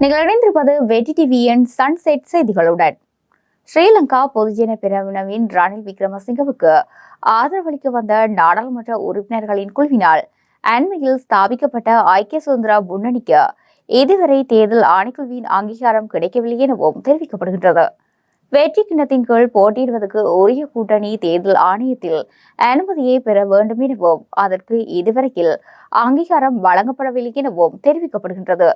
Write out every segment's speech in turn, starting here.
நீங்கள் இணைந்திருப்பது வெட்டி டிவியின் சன்செட் செய்திகளுடன். ஸ்ரீலங்கா பொதுஜன பிரிவினவின் ரணில் விக்ரமசிங்கவுக்கு ஆதரவளிக்க வந்த நாடாளுமன்ற உறுப்பினர்களின் குழுவினால் அண்மையில் ஸ்தாபிக்கப்பட்ட ஐக்கிய சுதந்திர முன்னணிக்கு இதுவரை தேர்தல் ஆணைக்குழுவின் அங்கீகாரம் கிடைக்கவில்லை எனவும் தெரிவிக்கப்படுகின்றது. வெற்றி கிண்ணத்தின் கீழ் போட்டியிடுவதற்கு உரிய கூட்டணி தேர்தல் ஆணையத்தில் அனுமதியை பெற வேண்டும் எனவும் அதற்கு இதுவரையில் அங்கீகாரம் வழங்கப்படவில்லை எனவும் தெரிவிக்கப்படுகின்றது.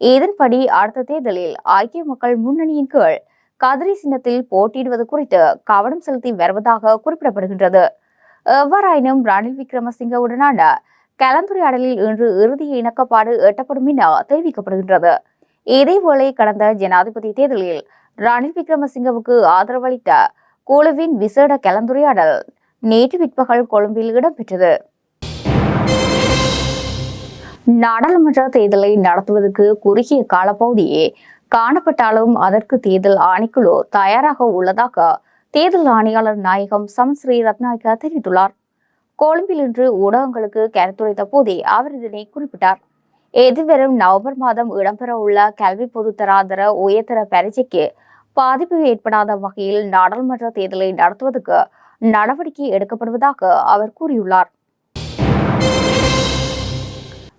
இதன்படி அடுத்த தேர்தலில் ஐக்கிய மக்கள் முன்னணியின் கீழ் கதிரி சின்னத்தில் போட்டியிடுவது குறித்து கவனம் செலுத்தி வருவதாக குறிப்பிடப்படுகின்றது. எவ்வாறாயினும் ரணில் விக்ரமசிங்கவுடனான கலந்துரையாடலில் இன்று இறுதி இணக்கப்பாடு எட்டப்படும் என தெரிவிக்கப்படுகின்றது. இதேவேளை கடந்த ஜனாதிபதி தேர்தலில் ரணில் விக்ரமசிங்கவுக்கு ஆதரவளித்த குழுவின் விசேட கலந்துரையாடல் நேற்று பிற்பகல் கொழும்பில் இடம்பெற்றது. நாடாளுமன்ற தேர்தலை நடத்துவதற்கு குறுகிய காலப்பகுதியே காணப்பட்டாலும் அதற்கு தேர்தல் ஆணைக்குழு தயாராக உள்ளதாக தேர்தல் ஆணையாளர் நாயகம் சம் ஸ்ரீ ரத்நாயக்கா தெரிவித்துள்ளார். கொழும்பில் இன்று ஊடகங்களுக்கு கருத்துரைத்த போதே அவர் இதனை குறிப்பிட்டார். எதிர்வரும் நவம்பர் மாதம் இடம்பெற உள்ள கல்வி பொதுத்தராதர உயர்தர பரீட்சைக்கு பாதிப்பு ஏற்படாத வகையில் நாடாளுமன்ற தேர்தலை நடத்துவதற்கு நடவடிக்கை எடுக்கப்படுவதாக அவர் கூறியுள்ளார்.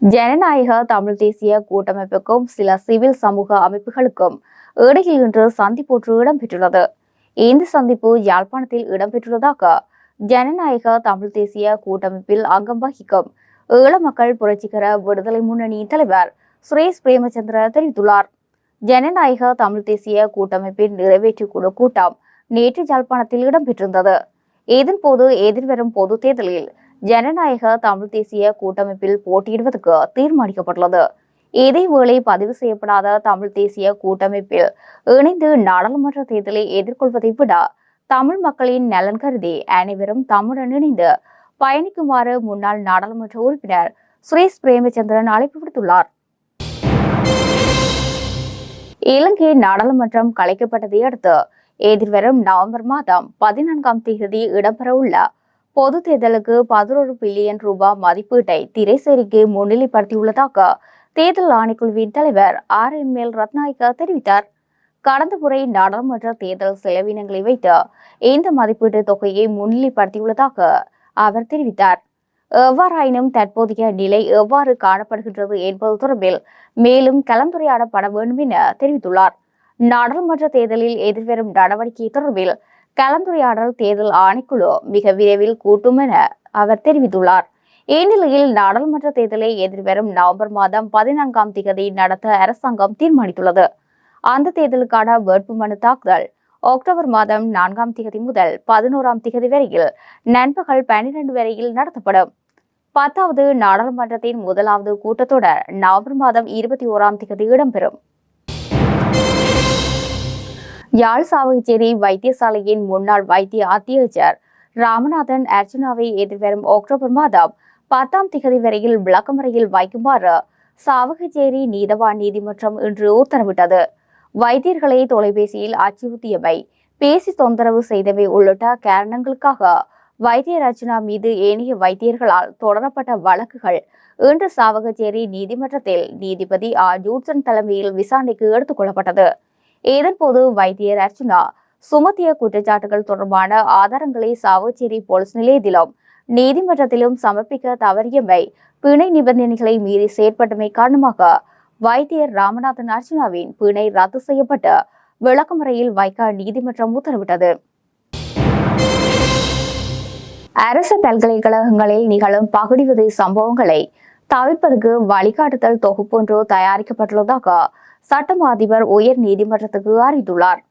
ஜனநாயக தமிழ் தேசிய கூட்டமைப்புக்கும் சில சிவில் சமூக அமைப்புகளுக்கும் இடையில் இன்று சந்திப்பொன்று இடம்பெற்றுள்ளது. இந்த சந்திப்பு யாழ்ப்பாணத்தில் இடம்பெற்றுள்ளதாக ஜனநாயக தமிழ் தேசிய கூட்டமைப்பில் அங்கம் வகிக்கும் ஈழ மக்கள் புரட்சிகர விடுதலை முன்னணி தலைவர் சுரேஷ் பிரேமச்சந்திர தெரிவித்துள்ளார். ஜனநாயக தமிழ் தேசிய கூட்டமைப்பின் நிறைவேற்று குழு கூட்டம் நேற்று யாழ்ப்பாணத்தில் இடம்பெற்றிருந்தது. இதன்போது எதிர்வரும் பொது தேர்தலில் ஜனநாயக தமிழ் தேசிய கூட்டமைப்பில் போட்டியிடுவதற்கு தீர்மானிக்கப்பட்டுள்ளது. இதேவேளை பதிவு செய்யப்படாத தமிழ் தேசிய கூட்டமைப்பில் இணைந்து நாடாளுமன்ற தேர்தலை எதிர்கொள்வதை விட தமிழ் மக்களின் நலன் கருதி அனைவரும் தம்முடன் இணைந்து பயணிக்குமாறு முன்னாள் நாடாளுமன்ற உறுப்பினர் சுரேஷ் பிரேமச்சந்திரன் அழைப்பு விடுத்துள்ளார். இலங்கை நாடாளுமன்றம் கலைக்கப்பட்டதை அடுத்து எதிர்வரும் நவம்பர் மாதம் பதினான்காம் தேதி இடம்பெறவுள்ள பொது தேர்தலுக்கு பதினோரு பில்லியன் ரூபாய் மதிப்பீட்டை திரைசேரிக்கு முன்னிலைப்படுத்தியுள்ளதாக தேர்தல் ஆணைக்குழுவின் தலைவர் ஆர் எம் எல் ரத்நாயக்கா தெரிவித்தார். கடந்த முறை நாடாளுமன்ற தேர்தல் செலவினங்களை வைத்து இந்த மதிப்பீட்டு தொகையை முன்னிலைப்படுத்தியுள்ளதாக அவர் தெரிவித்தார். எவ்வாறாயினும் தற்போதைய நிலை எவ்வாறு காணப்படுகின்றது என்பது தொடர்பில் மேலும் கலந்துரையாடப்பட வேண்டும் என தெரிவித்துள்ளார். நாடாளுமன்ற தேர்தலில் எதிர்வரும் நடவடிக்கை தொடர்பில் கலந்துரையாடல் தேர்தல் ஆணைக்குழு மிக விரைவில் கூட்டும் என அவர் தெரிவித்துள்ளார். இந்நிலையில் நாடாளுமன்ற தேர்தலை எதிர்வரும் நவம்பர் மாதம் பதினான்காம் திகதி நடத்த அரசாங்கம் தீர்மானித்துள்ளது. அந்த தேர்தலுக்கான வேட்புமனு தாக்குதல் அக்டோபர் மாதம் நான்காம் திகதி முதல் பதினோராம் திகதி வரையில் நண்பகல் பன்னிரண்டு வரையில் நடத்தப்படும். பத்தாவது நாடாளுமன்றத்தின் முதலாவது கூட்டத்தொடர் நவம்பர் மாதம் இருபத்தி ஓராம் திகதி இடம்பெறும். யாழ் சாவகச்சேரி வைத்தியசாலையின் முன்னாள் வைத்திய அத்தியட்சர் ராமநாதன் அர்ஜுனாவை எதிர்வரும் அக்டோபர் மாதம் பத்தாம் திகதி வரையில் விளக்கமறையில் வைக்குமாறு சாவகச்சேரி நீதவான் நீதிமன்றம் இன்று உத்தரவிட்டது. வைத்தியர்களை தொலைபேசியில் அச்சுறுத்தியவை பேசி தொந்தரவு செய்தவை உள்ளிட்ட காரணங்களுக்காக வைத்தியர் அர்ச்சனா மீது ஏனைய வைத்தியர்களால் தொடரப்பட்ட வழக்குகள் இன்று சாவகச்சேரி நீதிமன்றத்தில் நீதிபதி ஆர் ஜூட்சன் தலைமையில் விசாரணைக்கு எடுத்துக் கொள்ளப்பட்டது. இதன்போது வைத்தியர் அர்ச்சனா சுமத்திய குற்றச்சாட்டுகள் தொடர்பான ஆதாரங்களை சாவச்சேரி போலீஸ் நிலையத்திலும் நீதிமன்றத்திலும் சமர்ப்பிக்க தவறியமை பிணை நிபந்தனைகளை மீறி செயற்பட்டமை காரணமாக வைத்தியர் ராமநாதன் அர்ச்சனாவின் பிணை ரத்து செய்யப்பட்டு விளக்கமுறையில் வைக்க நீதிமன்றம் உத்தரவிட்டது. அரசு பல்கலைக்கழகங்களில் நிகழும் பகுடிவதை சம்பவங்களை தவிர்ப்பதற்கு வழிகாட்டுதல் தொகுப்பொன்று தயாரிக்கப்பட்டுள்ளதாக சட்டம் அதிபர் உயர் நீதிமன்றத்துக்கு அறிவித்துள்ளார்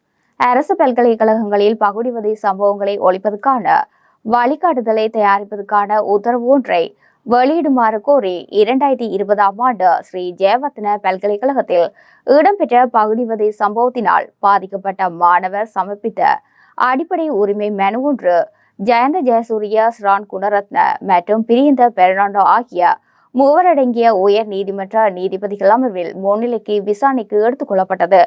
அரசு பல்கலைக்கழகங்களில் பகுடிவதை சம்பவங்களை ஒழிப்பதற்கான வழிகாட்டுதலை தயாரிப்பதற்கான உத்தரவு ஒன்றை வெளியிடுமாறு கோரி இரண்டாயிரத்தி இருபதாம் ஆண்டு ஸ்ரீ ஜெயவர்த்தன பல்கலைக்கழகத்தில் இடம்பெற்ற பகுடிவதை சம்பவத்தினால் பாதிக்கப்பட்ட மாணவர் சமர்ப்பித்த அடிப்படை உரிமை மனு ஒன்று ஜெயந்த ஜெயசூரிய ஸ்ரான் குணரத்ன மற்றும் பிரியந்த பெர்னாண்டோ ஆகிய மூவரடங்கிய உயர் நீதிமன்ற நீதிபதிகள் அமர்வில் முன்னிலைக்கு விசாரணைக்கு எடுத்துக் கொள்ளப்பட்டது.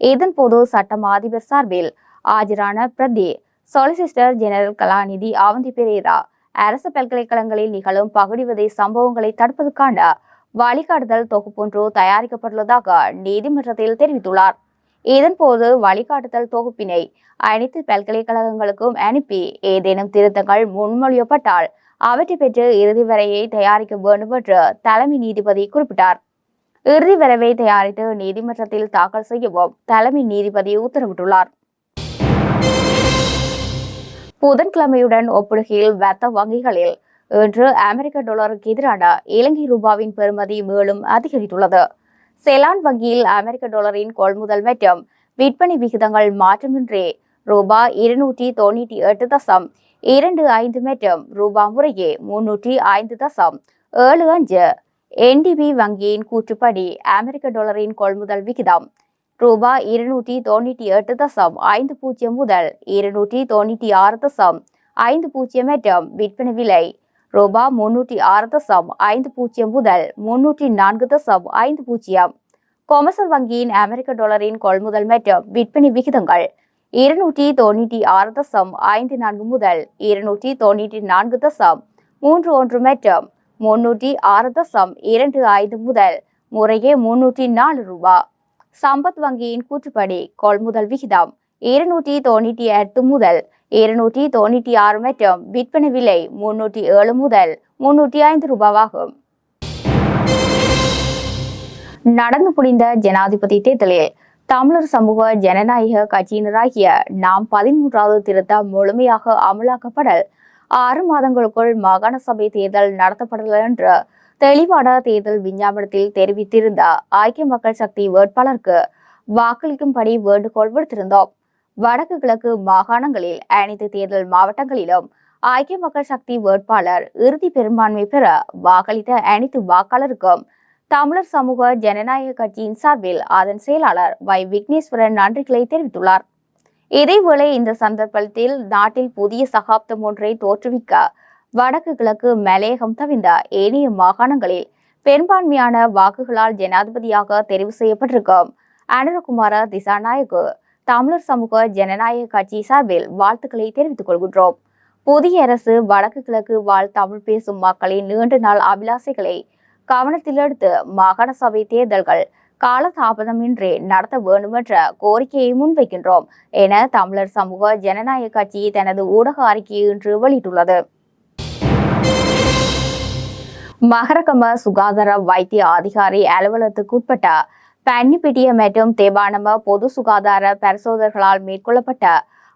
இதன்போது சட்டம் அதிபர் சார்பில் ஆஜரான பிரதி சொலிசிஸ்டர் ஜெனரல் கலாநிதி அவந்தி பெரேரா அரசு பல்கலைக்கழகங்களில் நிகழும் பகுடிவதை சம்பவங்களை தடுப்பதற்கான வழிகாட்டுதல் தொகுப்பொன்று தயாரிக்கப்பட்டுள்ளதாக நீதிமன்றத்தில் தெரிவித்துள்ளார். இதன்போது வழிகாட்டுதல் தொகுப்பினை அனைத்து பல்கலைக்கழகங்களுக்கும் அனுப்பி ஏதேனும் திருத்தங்கள் முன்மொழியப்பட்டால் அவற்றை பெற்று இறுதி வரையை தயாரிக்க வேண்டும் என்று தலைமை நீதிபதி குறிப்பிட்டார். இறுதி வரைவை தயாரித்து நீதிமன்றத்தில் தாக்கல் செய்யவும் தலைமை நீதிபதி உத்தரவிட்டுள்ளார். புதன்கிழமையுடன் ஒப்பிடுகையில் வர்த்த வங்கிகளில் இன்று அமெரிக்க டாலருக்கு எதிரான இலங்கை ரூபாவின் பெறுமதி மேலும் அதிகரித்துள்ளது. செலான் வங்கியில் அமெரிக்க டாலரின் கொள்முதல் மற்றும் விற்பனை விகிதங்கள் மாற்றமின்றி ரூபாய் இருநூற்றி தொண்ணூற்றி எட்டு தசம் இரண்டு ஐந்து மற்றும் ரூபாய் முறையே முன்னூற்றி ஐந்து தசம். ஏழு அஞ்சு என்டிபி வங்கியின் கூற்றுப்படி அமெரிக்க டாலரின் கொள்முதல் விகிதம் ரூபாய் இருநூற்றி தொண்ணூற்றி எட்டு தசம் ஐந்து பூஜ்ஜியம் முதல் இருநூற்றி தொண்ணூற்றி ஆறு தசம் ஐந்து பூஜ்ஜியம் மற்றும் விற்பனை விலை ரூபாய் முன்னூற்றி ஆறு தசம் ஐந்து பூஜ்ஜியம் முதல் முன்னூற்றி நான்கு தசம் ஐந்து பூஜ்ஜியம். கொமர்சல் வங்கியின் அமெரிக்க டாலரின் கொள்முதல் மற்றும் விற்பனை விகிதங்கள் இருநூற்றி தொண்ணூற்றி ஆறு தசம் ஐந்து நான்கு முதல் இருநூற்றி தொண்ணூற்றி நான்கு தசம் மூன்று ஒன்று மற்றும் முன்னூற்றி ஆறு தசம் இரண்டு ஐந்து முதல் முறையே முன்னூற்றி நாலு ரூபாய் சம்பத் வங்கியின் கூற்றுப்படி கொள்முதல் விகிதம் இருநூற்றி தொண்ணூற்றி எட்டு முதல் இருநூற்றி தொண்ணூற்றி ஆறு மற்றும் விற்பனை விலை முன்னூற்றி ஏழு முதல் முன்னூற்றி ஐந்து ரூபாவாகும். நடந்து முடிந்த ஜனாதிபதி தேர்தலில் தமிழர் சமூக ஜனநாயக கட்சியினராகிய நாம் பதிமூன்றாவது திருத்தம் முழுமையாக அமலாக்கப்படல். ஆறு மாதங்களுக்குள் மாகாண சபை தேர்தல் நடத்தப்படல என்று தெளிவான தேர்தல் விஞ்ஞாபனத்தில் தெரிவித்திருந்த ஐக்கிய மக்கள் சக்தி வேட்பாளருக்கு வாக்களிக்கும்படி வேண்டுகோள் விடுத்திருந்தோம். வடக்கு கிழக்கு மாகாணங்களில் அனைத்து தேர்தல் மாவட்டங்களிலும் ஐக்கிய மக்கள் சக்தி வேட்பாளர் இறுதி பெரும்பான்மை பெற வாக்களித்த அனைத்து வாக்காளருக்கும் தமிழர் சமூக ஜனநாயக கட்சியின் சார்பில் அதன் செயலாளர் வை விக்னேஸ்வரன் நன்றிகளை தெரிவித்துள்ளார். இதேவேளை இந்த சந்தர்ப்பத்தில் நாட்டில் புதிய சகாப்தம் ஒன்றை தோற்றுவிக்க வடக்கு கிழக்கு மலையகம் தவிர்ந்த ஏனைய மாகாணங்களில் பெரும்பான்மையான வாக்குகளால் ஜனாதிபதியாக தெரிவு செய்யப்பட்டிருக்கும் அனுரகுமார திசாநாயகு தமிழர் சமூக ஜனநாயக கட்சி சார்பில் வாழ்த்துக்களை தெரிவித்துக் கொள்கின்றோம். புதிய அரசு வடக்கு கிழக்கு வாழ் தமிழ் பேசும் மக்களின் நீண்ட நாள் அபிலாசைகளை கவனத்தில் எடுத்து மாகாண சபை தேர்தல்கள் காலதாபதமின்றி நடத்த வேண்டுமென்ற கோரிக்கையை முன்வைக்கின்றோம் என தமிழர் சமூக ஜனநாயக கட்சி தனது ஊடக அறிக்கையை இன்று வெளியிட்டுள்ளது. மகரகம சுகாதார வைத்திய அதிகாரி அலுவலகத்துக்குட்பட்ட பன்னிப்பிட்டிய மற்றும் தேவானம பொது சுகாதார பரிசோதகர்களால் மேற்கொள்ளப்பட்ட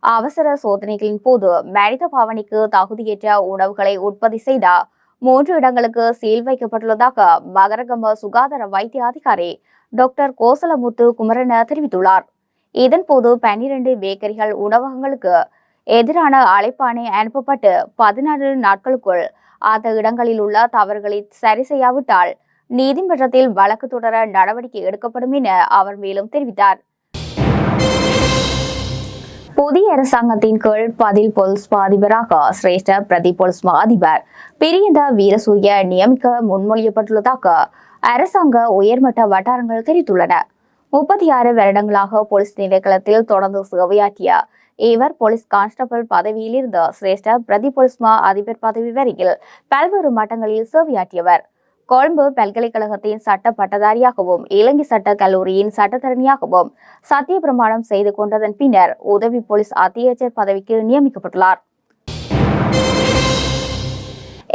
அவசர சோதனைகளின் போது மனித பாவனைக்கு தகுதியற்ற உணவுகளை உற்பத்தி செய்த மூன்று இடங்களுக்கு சீல் வைக்கப்பட்டுள்ளதாக மகரகம சுகாதார வைத்திய அதிகாரி டாக்டர் கோசலமுத்து குமரன தெரிவித்துள்ளார். இதன்போது பன்னிரண்டு பேக்கரிகள் உணவகங்களுக்கு எதிரான அழைப்பாணை அனுப்பப்பட்டு பதினாறு நாட்களுக்குள் அந்த இடங்களில் உள்ள தவறுகளை சரி செய்யாவிட்டால் நீதிமன்றத்தில் வழக்கு தொடர நடவடிக்கை எடுக்கப்படும் என அவர் மேலும் தெரிவித்தார். புதிய அரசாங்கத்தின் கீழ் பதில் பொலிஸ் அதிபராக சிரேஷ்ட பிரதி பொலிஸ் அதிபர் பிரியந்த வீரசூரிய நியமிக்க முன்மொழியப்பட்டுள்ளதாக அரசாங்க உயர்மட்ட வட்டாரங்கள் தெரிவித்துள்ளன. முப்பத்தி ஆறு வருடங்களாக போலீஸ் நிலைக்களத்தில் தொடர்ந்து சேவையாற்றிய இவர் போலீஸ் கான்ஸ்டபிள் பதவியில் இருந்த சிரேஷ்ட பிரதி போலீஸ் அதிபர் பதவி வரையில் பல்வேறு மட்டங்களில் சேவையாற்றியவர். கொழும்பு பல்கலைக்கழகத்தின் சட்ட பட்டதாரியாகவும் இலங்கை சட்ட கல்லூரியின் சட்டத்தரணியாகவும் சத்திய பிரமாணம் செய்து கொண்டதன் பின்னர் உதவி போலீஸ் அத்தியட்சர் பதவிக்கு நியமிக்கப்பட்டுள்ளார்.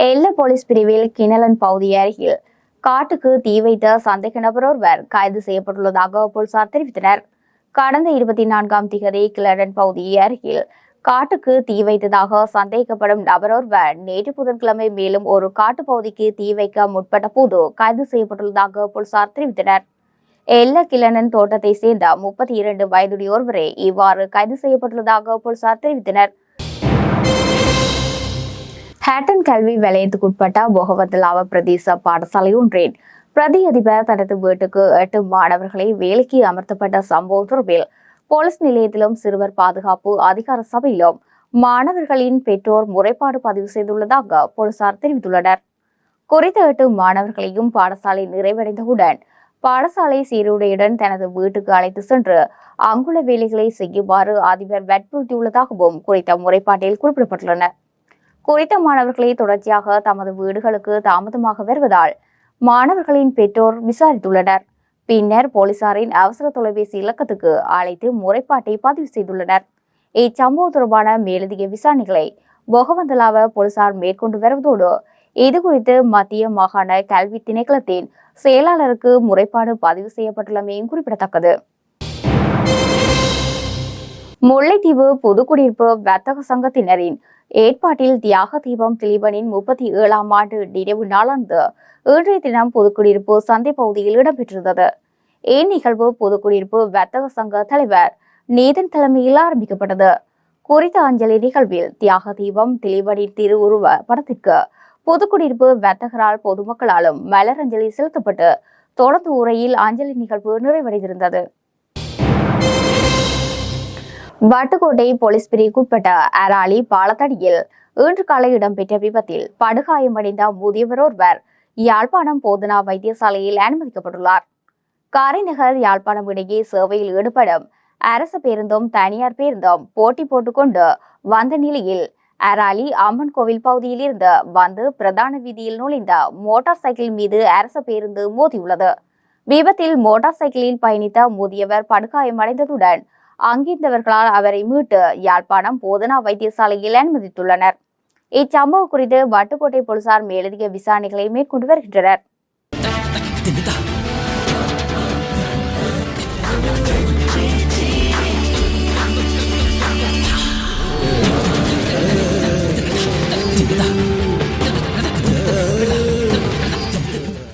எல்ல போலீஸ் பிரிவில் கிணலன் பகுதி அருகில் காட்டுக்கு தீ வைத்த சந்தேக நபர் ஒருவர் கைது செய்யப்பட்டுள்ளதாக போலீசார் தெரிவித்தனர். கடந்த இருபத்தி நான்காம் திகதி கிளடன் பகுதி அருகில் காட்டுக்கு தீ வைத்ததாக சந்தேகிக்கப்படும் நபர் ஒருவர் நேற்று புதன்கிழமை மேலும் ஒரு காட்டுப்பகுதிக்கு தீ வைக்க முற்பட்ட போது கைது செய்யப்பட்டுள்ளதாக போலீசார் தெரிவித்தனர். எல்ல கிளனன் தோட்டத்தை சேர்ந்த முப்பத்தி இரண்டு வயதுடைய ஒருவரே இவ்வாறு கைது செய்யப்பட்டுள்ளதாக போலீசார் தெரிவித்தனர். ஹேட்டன் கல்வி வலயத்துக்குட்பட்ட பொகவத்தலாவ பிரதேச பாடசாலை ஒன்றின் பிரதி அதிபர் தனது வீட்டுக்கு எட்டு மாணவர்களை வேலைக்கு அமர்த்தப்பட்ட சம்பவம் தொடர்பில் போலீஸ் நிலையத்திலும் சிறுவர் பாதுகாப்பு அதிகார சபையிலும் மாணவர்களின் பெற்றோர் முறைப்பாடு பதிவு செய்துள்ளதாக போலீசார் தெரிவித்துள்ளனர். குறித்த எட்டு மாணவர்களையும் பாடசாலை நிறைவடைந்தவுடன் பாடசாலை சீருடையுடன் தனது வீட்டுக்கு அழைத்து சென்று அங்குள்ள வேலைகளை செய்யுமாறு அதிபர் வற்புறுத்தியுள்ளதாகவும் குறித்த முறைப்பாட்டில் குறிப்பிடப்பட்டுள்ளன குறித்த மாணவர்களை தொடர்ச்சியாக தமது வீடுகளுக்கு தாமதமாக வருவதால் மாணவர்களின் பெற்றோர் விசாரித்துள்ளனர். பின்னர் போலீசாரின் அவசர தொலைபேசி இலக்கத்துக்கு அழைத்து முறைப்பாட்டை பதிவு செய்துள்ளனர். இச்சம்பவம் தொடர்பான மேலதிக விசாரணைகளை பொகவந்தலாவ போலீசார் மேற்கொண்டு வருவதோடு இதுகுறித்து மத்திய மாகாண கல்வி திணைக்களத்தின் செயலாளருக்கு முறைப்பாடு பதிவு செய்யப்பட்டுள்ளமையும் குறிப்பிடத்தக்கது. முல்லைத்தீவு பொதுக்குடியிருப்பு வர்த்தக சங்கத்தினரின் ஏற்பாட்டில் தியாக தீபம் திலீபனின் முப்பத்தி ஏழாம் ஆண்டு நினைவு நாளானது இன்றைய தினம் பொதுக்குடியிருப்பு சந்தை பகுதியில் இடம்பெற்றிருந்தது. இந்நிகழ்வு பொதுக்குடியிருப்பு வர்த்தக சங்க தலைவர் நீதன் தலைமையில் ஆரம்பிக்கப்பட்டது. குறித்த அஞ்சலி நிகழ்வில் தியாக தீபம் திலீபனின் திருவுருவ படத்திற்கு பொதுக்குடியிருப்பு வர்த்தகரால் பொதுமக்களாலும் மலரஞ்சலி செலுத்தப்பட்டு தொடர்ந்து உரையில் அஞ்சலி நிகழ்வு நிறைவடைந்திருந்தது. வட்டுக்கோட்டை போலீஸ் பிரிவுக்குட்பட்ட அராலி பாலத்தடியில் இன்று காலை இடம்பெற்ற விபத்தில் படுகாயமடைந்த முதியவர் ஒருவர் யாழ்ப்பாணம் போதனா வைத்தியசாலையில் அனுமதிக்கப்பட்டுள்ளார். காரைநகர் யாழ்ப்பாணம் இடையே சேவையில் ஈடுபடும் அரசு பேருந்தும் தனியார் பேருந்தும் போட்டி போட்டுக்கொண்டு வந்த நிலையில் அராலி அம்மன் கோவில் பகுதியில் இருந்து வந்து பிரதான வீதியில் நுழைந்த மோட்டார் சைக்கிள் மீது அரசு பேருந்து மோதியுள்ளது. விபத்தில் மோட்டார் சைக்கிளில் பயணித்த முதியவர் படுகாயமடைந்ததுடன் அங்கிருந்தவர்களால் அவரை மீட்டு யாழ்ப்பாணம் போதனா வைத்தியசாலையில் அனுமதித்துள்ளனர். இச்சம்பவம் குறித்து வட்டுக்கோட்டை போலீசார் மேலதிக விசாரணைகளை மேற்கொண்டு வருகின்றனர்.